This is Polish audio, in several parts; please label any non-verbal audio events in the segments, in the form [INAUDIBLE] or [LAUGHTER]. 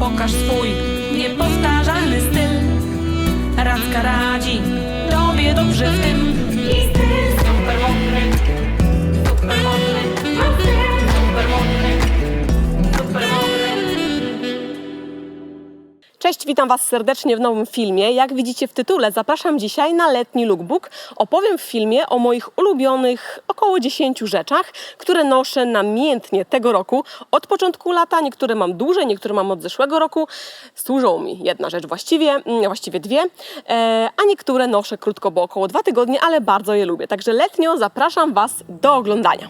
Pokaż swój niepowtarzalny styl. Radzka radzi tobie dobrze w tym. Witam Was serdecznie w nowym filmie. Jak widzicie w tytule, zapraszam dzisiaj na letni lookbook. Opowiem w filmie o moich ulubionych około 10 rzeczach, które noszę namiętnie tego roku. Od początku lata, niektóre mam dłużej, niektóre mam od zeszłego roku. Służą mi jedna rzecz właściwie, mm, właściwie dwie, e, a niektóre noszę krótko, bo około dwa tygodnie, ale bardzo je lubię. Także letnio zapraszam Was do oglądania.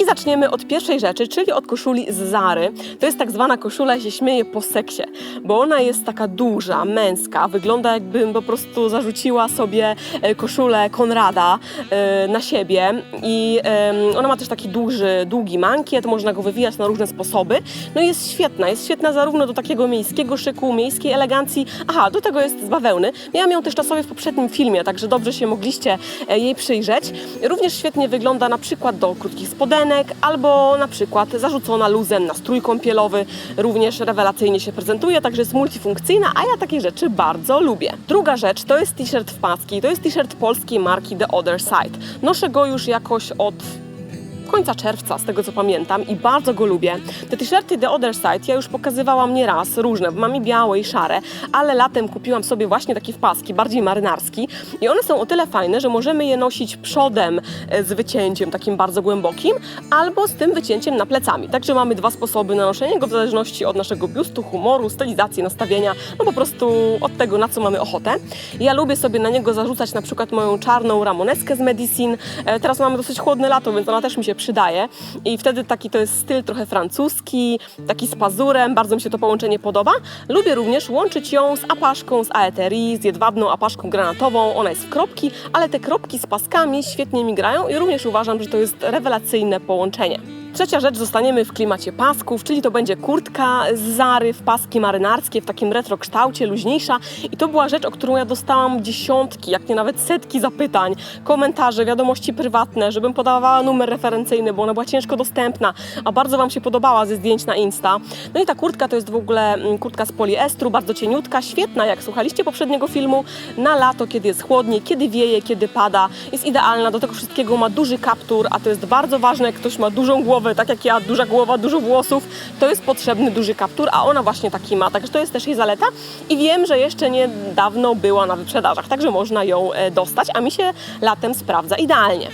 I zaczniemy od pierwszej rzeczy, czyli od koszuli z Zary. To jest tak zwana koszula, się śmieję, po seksie, bo ona jest taka duża, męska, wygląda jakbym po prostu zarzuciła sobie e, koszulę Konrada e, na siebie i ona ma też taki duży, długi mankiet, można go wywijać na różne sposoby. No i jest świetna, jest świetna zarówno do takiego miejskiego szyku, miejskiej elegancji, aha, do tego jest z bawełny. Miałam ją też czasowo w poprzednim filmie, także dobrze się mogliście e, jej przyjrzeć. Również świetnie wygląda na przykład do krótkich spodenek, albo na przykład zarzucona luzem na strój kąpielowy. Również rewelacyjnie się prezentuje, także jest multifunkcyjna, a ja takie rzeczy bardzo lubię. Druga rzecz to jest t-shirt w paski. To jest t-shirt polskiej marki The Other Side. Noszę go już jakoś od końca czerwca, z tego co pamiętam, i bardzo go lubię. Te t-shirty The Other Side ja już pokazywałam nieraz, różne, mam i białe i szare, ale latem kupiłam sobie właśnie taki w paski, bardziej marynarski i one są o tyle fajne, że możemy je nosić przodem e, z wycięciem takim bardzo głębokim, albo z tym wycięciem na plecami. Także mamy dwa sposoby na noszenie go w zależności od naszego biustu, humoru, stylizacji, nastawienia, no po prostu od tego, na co mamy ochotę. Ja lubię sobie na niego zarzucać na przykład moją czarną ramoneskę z Medicine. E, Teraz mamy dosyć chłodne lato, więc ona też mi się przydaje. I wtedy taki to jest styl trochę francuski, taki z pazurem, bardzo mi się to połączenie podoba. Lubię również łączyć ją z apaszką z aeterii, z jedwabną apaszką granatową. Ona jest w kropki, ale te kropki z paskami świetnie mi grają i również uważam, że to jest rewelacyjne połączenie. Trzecia rzecz, zostaniemy w klimacie pasków, czyli to będzie kurtka z Zary w paski marynarskie w takim retro kształcie, luźniejsza. I to była rzecz, o którą ja dostałam dziesiątki, jak nie nawet setki zapytań, komentarzy, wiadomości prywatne, żebym podawała numer referencyjny, bo ona była ciężko dostępna, a bardzo Wam się podobała ze zdjęć na Insta. No i ta kurtka to jest w ogóle mm, kurtka z poliestru, bardzo cieniutka, świetna, jak słuchaliście poprzedniego filmu, na lato, kiedy jest chłodniej, kiedy wieje, kiedy pada. Jest idealna, do tego wszystkiego ma duży kaptur, a to jest bardzo ważne, jak ktoś ma dużą głowę, tak jak ja, duża głowa, dużo włosów, to jest potrzebny duży kaptur, a ona właśnie taki ma, także to jest też jej zaleta i wiem, że jeszcze niedawno była na wyprzedażach, także można ją e, dostać, a mi się latem sprawdza idealnie.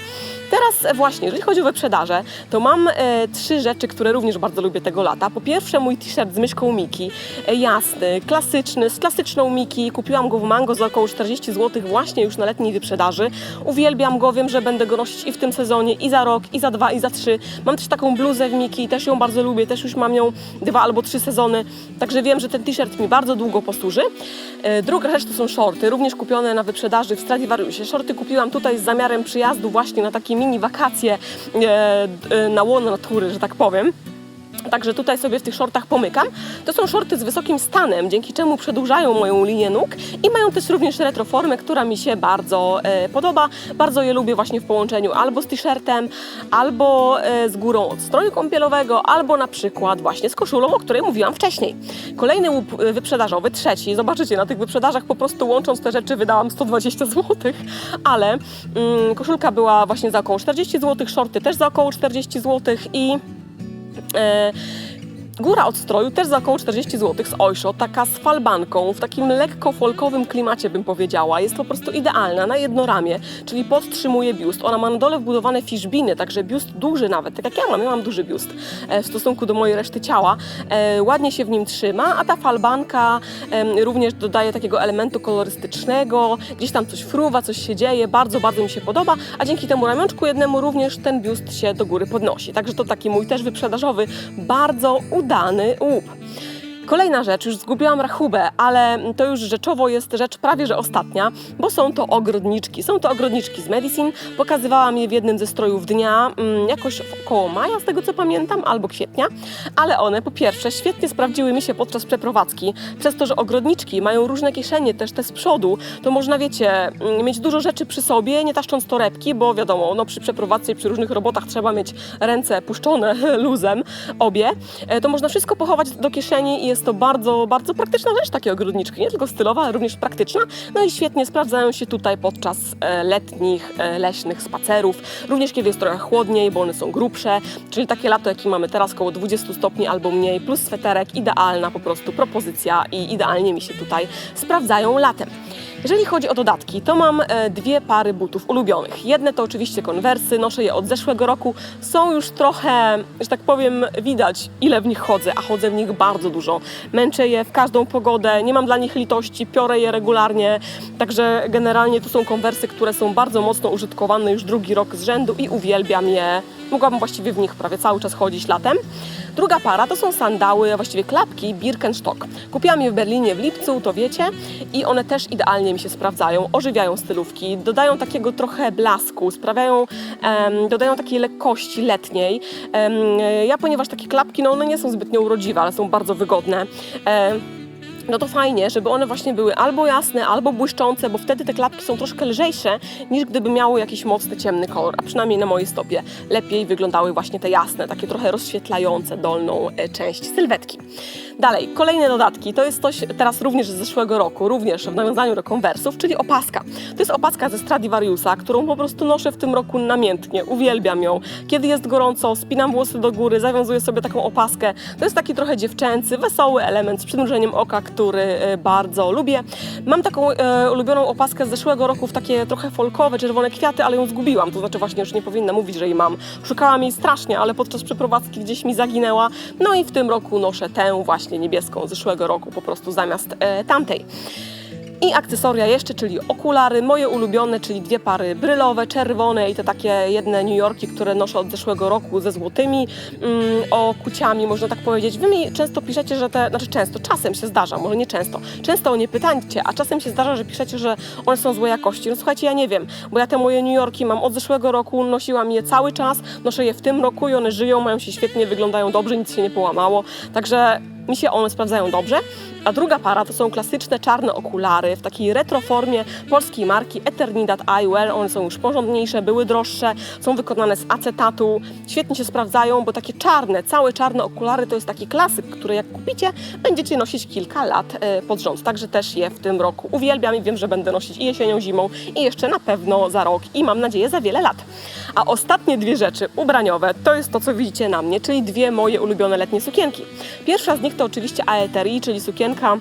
Teraz właśnie, jeżeli chodzi o wyprzedaże, to mam e, trzy rzeczy, które również bardzo lubię tego lata. Po pierwsze mój t-shirt z myszką Miki, e, jasny, klasyczny, z klasyczną Miki. Kupiłam go w Mango za około 40 zł właśnie już na letniej wyprzedaży. Uwielbiam go, wiem, że będę go nosić i w tym sezonie, i za rok, i za dwa, i za trzy. Mam też taką bluzę w Miki, też ją bardzo lubię, też już mam ją dwa albo trzy sezony, także wiem, że ten t-shirt mi bardzo długo posłuży. E, druga rzecz to są shorty, również kupione na wyprzedaży w Stradivariusie. Shorty kupiłam tutaj z zamiarem przyjazdu właśnie na takie mini wakacje e, d- na łono natury, że tak powiem. Także tutaj sobie w tych shortach pomykam. To są shorty z wysokim stanem, dzięki czemu przedłużają moją linię nóg i mają też również retroformę, która mi się bardzo e, podoba. Bardzo je lubię właśnie w połączeniu albo z t-shirtem, albo e, z górą od stroju kąpielowego, albo na przykład właśnie z koszulą, o której mówiłam wcześniej. Kolejny łup e, wyprzedażowy, trzeci. Zobaczycie, na tych wyprzedażach po prostu łącząc te rzeczy wydałam 120 zł, ale mm, koszulka była właśnie za około 40 zł, shorty też za około 40 zł i E, Góra od stroju też za około 40 zł z Oysho, taka z falbanką, w takim lekko folkowym klimacie bym powiedziała. Jest po prostu idealna na jedno ramię, czyli podtrzymuje biust. Ona ma na dole wbudowane fiszbiny, także biust duży nawet, tak jak ja mam, ja mam duży biust e, w stosunku do mojej reszty ciała. E, ładnie się w nim trzyma, a ta falbanka również dodaje takiego elementu kolorystycznego, gdzieś tam coś fruwa, coś się dzieje, bardzo, bardzo mi się podoba, a dzięki temu ramionczku jednemu również ten biust się do góry podnosi. Także to taki mój też wyprzedażowy, bardzo udany łup. Kolejna rzecz, już zgubiłam rachubę, ale to już rzeczowo jest rzecz prawie że ostatnia, bo są to ogrodniczki. Są to ogrodniczki z Medicine. Pokazywałam je w jednym ze strojów dnia, mm, jakoś około maja, z tego co pamiętam, albo kwietnia, ale one po pierwsze świetnie sprawdziły mi się podczas przeprowadzki. Przez to, że ogrodniczki mają różne kieszenie, też te z przodu, to można, wiecie, mm, mieć dużo rzeczy przy sobie, nie taszcząc torebki, bo wiadomo, no przy przeprowadzce i przy różnych robotach trzeba mieć ręce puszczone [LAUGHS] luzem, obie. E, To można wszystko pochować do kieszeni i jest jest to bardzo, bardzo praktyczna rzecz, takie ogrodniczki. Nie tylko stylowa, ale również praktyczna. No i świetnie sprawdzają się tutaj podczas e, letnich, e, leśnych spacerów. Również kiedy jest trochę chłodniej, bo one są grubsze, czyli takie lato, jakie mamy teraz, około 20 stopni albo mniej, plus sweterek, idealna po prostu propozycja i idealnie mi się tutaj sprawdzają latem. Jeżeli chodzi o dodatki, to mam e, dwie pary butów ulubionych. Jedne to oczywiście konwersy, noszę je od zeszłego roku. Są już trochę, że tak powiem, widać ile w nich chodzę, a chodzę w nich bardzo dużo. Męczę je w każdą pogodę, nie mam dla nich litości, piorę je regularnie. Także generalnie to są konwersy, które są bardzo mocno użytkowane już drugi rok z rzędu i uwielbiam je. Mogłabym właściwie w nich prawie cały czas chodzić latem. Druga para to są sandały, właściwie klapki Birkenstock. Kupiłam je w Berlinie w lipcu, to wiecie, i one też idealnie mi się sprawdzają, ożywiają stylówki, dodają takiego trochę blasku, sprawiają, dodają takiej lekkości letniej. Ja, ponieważ takie klapki, no one nie są zbytnio urodziwe, ale są bardzo wygodne. Em, no to fajnie, żeby one właśnie były albo jasne, albo błyszczące, bo wtedy te klapki są troszkę lżejsze niż gdyby miały jakiś mocny, ciemny kolor, a przynajmniej na mojej stopie lepiej wyglądały właśnie te jasne, takie trochę rozświetlające dolną e, część sylwetki. Dalej, kolejne dodatki, to jest coś teraz również z zeszłego roku, również w nawiązaniu do konwersów, czyli opaska. To jest opaska ze Stradivariusa, którą po prostu noszę w tym roku namiętnie, uwielbiam ją. Kiedy jest gorąco, spinam włosy do góry, zawiązuję sobie taką opaskę. To jest taki trochę dziewczęcy, wesoły element z przymrużeniem oka, który e, bardzo lubię. Mam taką e, ulubioną opaskę z zeszłego roku w takie trochę folkowe, czerwone kwiaty, ale ją zgubiłam, to znaczy właśnie już nie powinna mówić, że jej mam. Szukałam jej strasznie, ale podczas przeprowadzki gdzieś mi zaginęła. No i w tym roku noszę tę właśnie niebieską z zeszłego roku po prostu zamiast e, tamtej. I akcesoria jeszcze, czyli okulary, moje ulubione, czyli dwie pary brylowe, czerwone i te takie jedne New Yorki, które noszę od zeszłego roku ze złotymi mm, okuciami, można tak powiedzieć. Wy mi często piszecie, że te, znaczy często, czasem się zdarza, może nie często, często o nie pytacie, a czasem się zdarza, że piszecie, że one są złej jakości. No słuchajcie, ja nie wiem, bo ja te moje New Yorki mam od zeszłego roku, nosiłam je cały czas, noszę je w tym roku i one żyją, mają się świetnie, wyglądają dobrze, nic się nie połamało, także mi się one sprawdzają dobrze. A druga para to są klasyczne czarne okulary w takiej retroformie polskiej marki Eternidad Eyewear. One są już porządniejsze, były droższe, są wykonane z acetatu, świetnie się sprawdzają, bo takie czarne, całe czarne okulary to jest taki klasyk, który jak kupicie, będziecie nosić kilka lat e, pod rząd. Także też je w tym roku uwielbiam i wiem, że będę nosić i jesienią, zimą i jeszcze na pewno za rok i mam nadzieję za wiele lat. A ostatnie dwie rzeczy ubraniowe to jest to, co widzicie na mnie, czyli dwie moje ulubione letnie sukienki. Pierwsza z nich to oczywiście Aeterii, czyli sukienka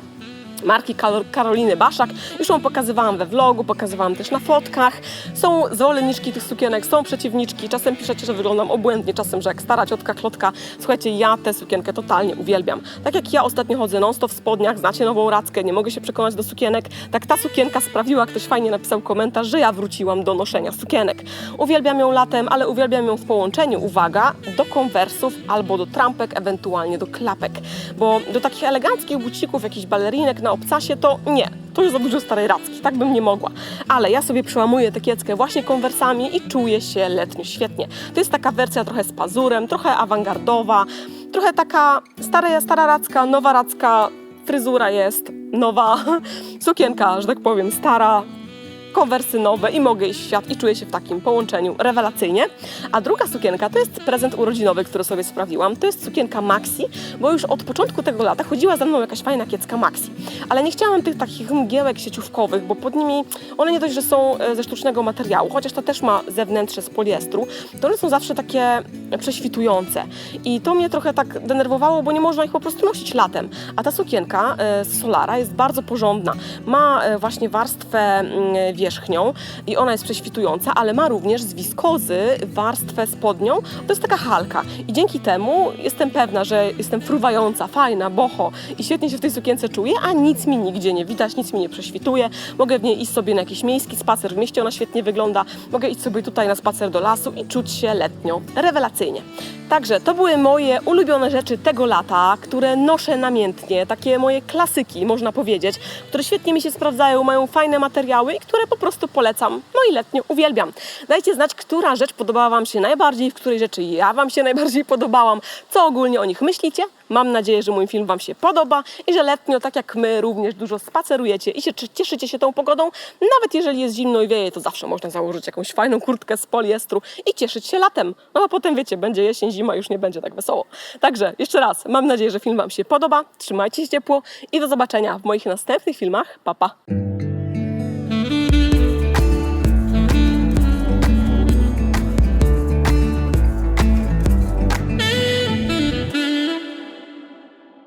marki Karoliny Baszak. Już ją pokazywałam we vlogu, pokazywałam też na fotkach. Są zwolenniczki tych sukienek, są przeciwniczki. Czasem piszecie, że wyglądam obłędnie, czasem, że jak stara ciotka klotka. Słuchajcie, ja tę sukienkę totalnie uwielbiam. Tak jak ja ostatnio chodzę non-stop w spodniach, znacie nową rackę, nie mogę się przekonać do sukienek, tak ta sukienka sprawiła, ktoś fajnie napisał komentarz, że ja wróciłam do noszenia sukienek. Uwielbiam ją latem, ale uwielbiam ją w połączeniu, uwaga, do konwersów albo do trampek, ewentualnie do klapek. Bo do takich eleganckich bucików, jakichś balerinek na obcasie, to nie. To już za dużo starej racki, tak bym nie mogła. Ale ja sobie przełamuję tę właśnie konwersami i czuję się letnio świetnie. To jest taka wersja trochę z pazurem, trochę awangardowa, trochę taka stara, stara racka, nowa racka, fryzura jest nowa, [LAUGHS] sukienka, że tak powiem, stara, konwersy nowe i mogę iść w świat i czuję się w takim połączeniu rewelacyjnie. A druga sukienka to jest prezent urodzinowy, który sobie sprawiłam. To jest sukienka Maxi, bo już od początku tego lata chodziła za mną jakaś fajna kiecka Maxi. Ale nie chciałam tych takich mgiełek sieciówkowych, bo pod nimi one nie dość, że są e, ze sztucznego materiału, chociaż ta też ma zewnętrzne z poliestru, to one są zawsze takie prześwitujące. I to mnie trochę tak denerwowało, bo nie można ich po prostu nosić latem. A ta sukienka e, z Solara jest bardzo porządna. Ma e, właśnie warstwę mm, wierzchnią i ona jest prześwitująca, ale ma również z wiskozy warstwę spodnią. To jest taka halka. I dzięki temu jestem pewna, że jestem fruwająca, fajna, boho i świetnie się w tej sukience czuję, a nic mi nigdzie nie widać, nic mi nie prześwituje. Mogę w niej iść sobie na jakiś miejski spacer w mieście, ona świetnie wygląda. Mogę iść sobie tutaj na spacer do lasu i czuć się letnio rewelacyjnie. Także to były moje ulubione rzeczy tego lata, które noszę namiętnie, takie moje klasyki, można powiedzieć, które świetnie mi się sprawdzają, mają fajne materiały i które po prostu polecam. No i letnio uwielbiam. Dajcie znać, która rzecz podobała Wam się najbardziej, w której rzeczy ja Wam się najbardziej podobałam, co ogólnie o nich myślicie. Mam nadzieję, że mój film Wam się podoba i że letnio, tak jak my, również dużo spacerujecie i się cieszycie się tą pogodą. Nawet jeżeli jest zimno i wieje, to zawsze można założyć jakąś fajną kurtkę z poliestru i cieszyć się latem. No a potem wiecie, będzie jesień, zima, już nie będzie tak wesoło. Także jeszcze raz, mam nadzieję, że film Wam się podoba. Trzymajcie się ciepło i do zobaczenia w moich następnych filmach. Pa, pa!